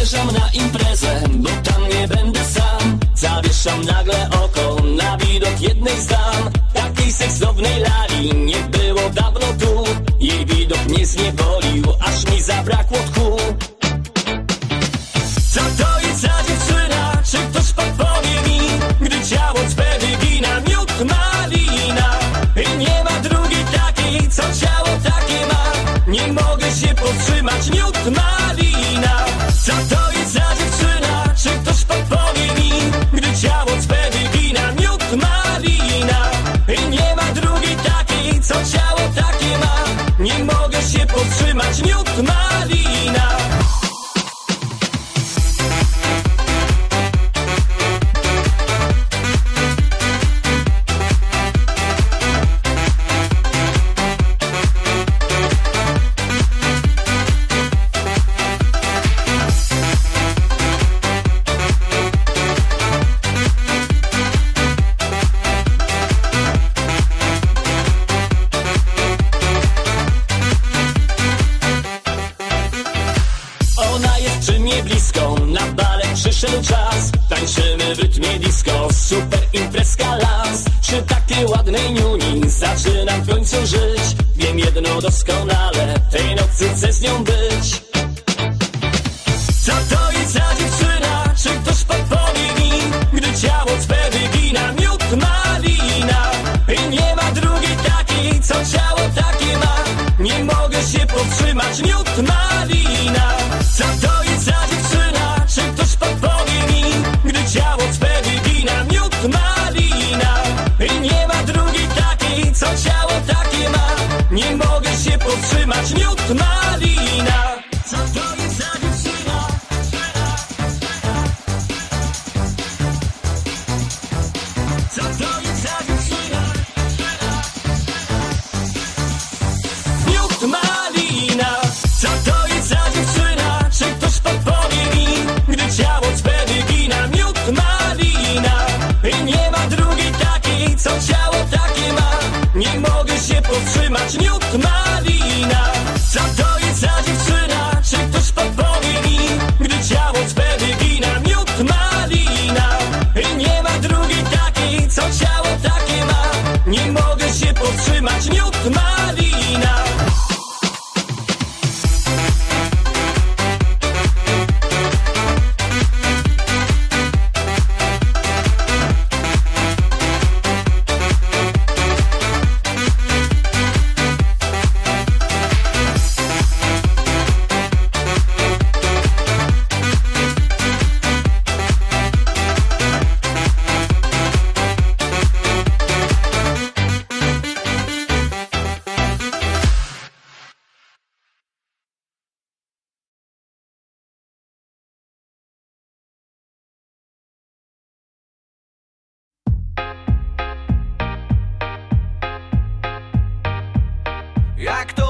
Zmierzam na imprezę, bo tam nie będę sam. Zawieszam nagle oko na widok jednej z dam. Takiej seksownej lali nie było dawno tu. Jej widok mnie zniewolił, aż mi zabrakło tchu. blisko Na bale przyszedł czas. Tańczymy w rytmie disco. Super imprezka las. Przy takiej ładnej niuni Zaczynam w końcu żyć. Wiem jedno doskonale Tej nocy chcę z nią być. Не Jak to